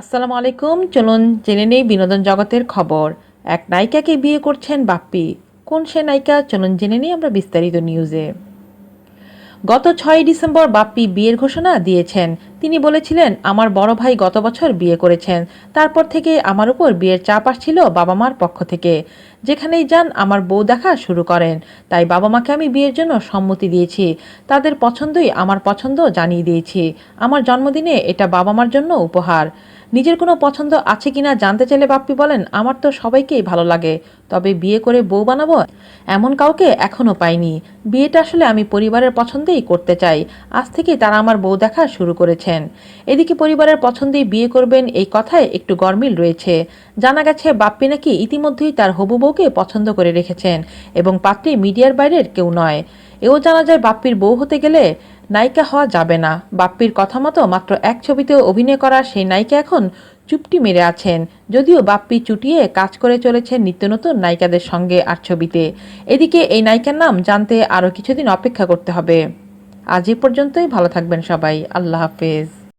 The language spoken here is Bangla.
আসসালামু আলাইকুম। চলুন জেনে নেই বিনোদন জগতের খবর। এক নায়িকাকে বিয়ে করছেন বাপ্পি। কোন সে নায়িকা? চলুন জেনে নিই আমরা বিস্তারিত নিউজে। গত ছয় ডিসেম্বর বাপ্পি বিয়ের ঘোষণা দিয়েছেন। তিনি বলেছিলেন, আমার বড় ভাই গত বছর বিয়ে করেছেন। তারপর থেকে আমার উপর বিয়ের চাপ আসছিল বাবা মার পক্ষ থেকে। যেখানেই যান, আমার বউ দেখা শুরু করেন। তাই বাবা মাকে আমি বিয়ের জন্য সম্মতি দিয়েছি। তাদের পছন্দই আমার পছন্দ জানিয়ে দিয়েছি। আমার জন্মদিনে এটা বাবা মার জন্য উপহার। নিজের কোনো পছন্দ আছে কিনা জানতে চাইলে বাপ্পি বলেন, আমার তো সবাইকেই ভালো লাগে। তবে বিয়ে করে বউ বানাবো? এমন কাউকে এখনও পাইনি। বিয়েটা আসলে আমি পরিবারের পছন্দেই করতে চাই। আজ থেকেই তারা আমার বউ দেখা শুরু করেছেন। এদিকে পরিবারের পছন্দেই বিয়ে করবেন এই কথায় একটু গরমিল রয়েছে। জানা গেছে বাপ্পি নাকি ইতিমধ্যেই তার হবু বউকে পছন্দ করে রেখেছেন এবং পাত্রী মিডিয়ার বাইরের কেউ নয়। এও জানা যায় বাপ্পির বউ হতে গেলে নায়িকা হওয়া যাবে না। বাপ্পির কথা মতো মাত্র এক ছবিতে অভিনয় করা সেই নায়িকা এখন চুপটি মেরে আছেন। যদিও বাপ্পি চুটিয়ে কাজ করে চলেছেন নিত্য নতুন নায়িকাদের সঙ্গে আর ছবিতে। এদিকে এই নায়িকার নাম জানতে আরও কিছুদিন অপেক্ষা করতে হবে। আজ এ পর্যন্তই, ভালো থাকবেন সবাই। আল্লাহ হাফেজ।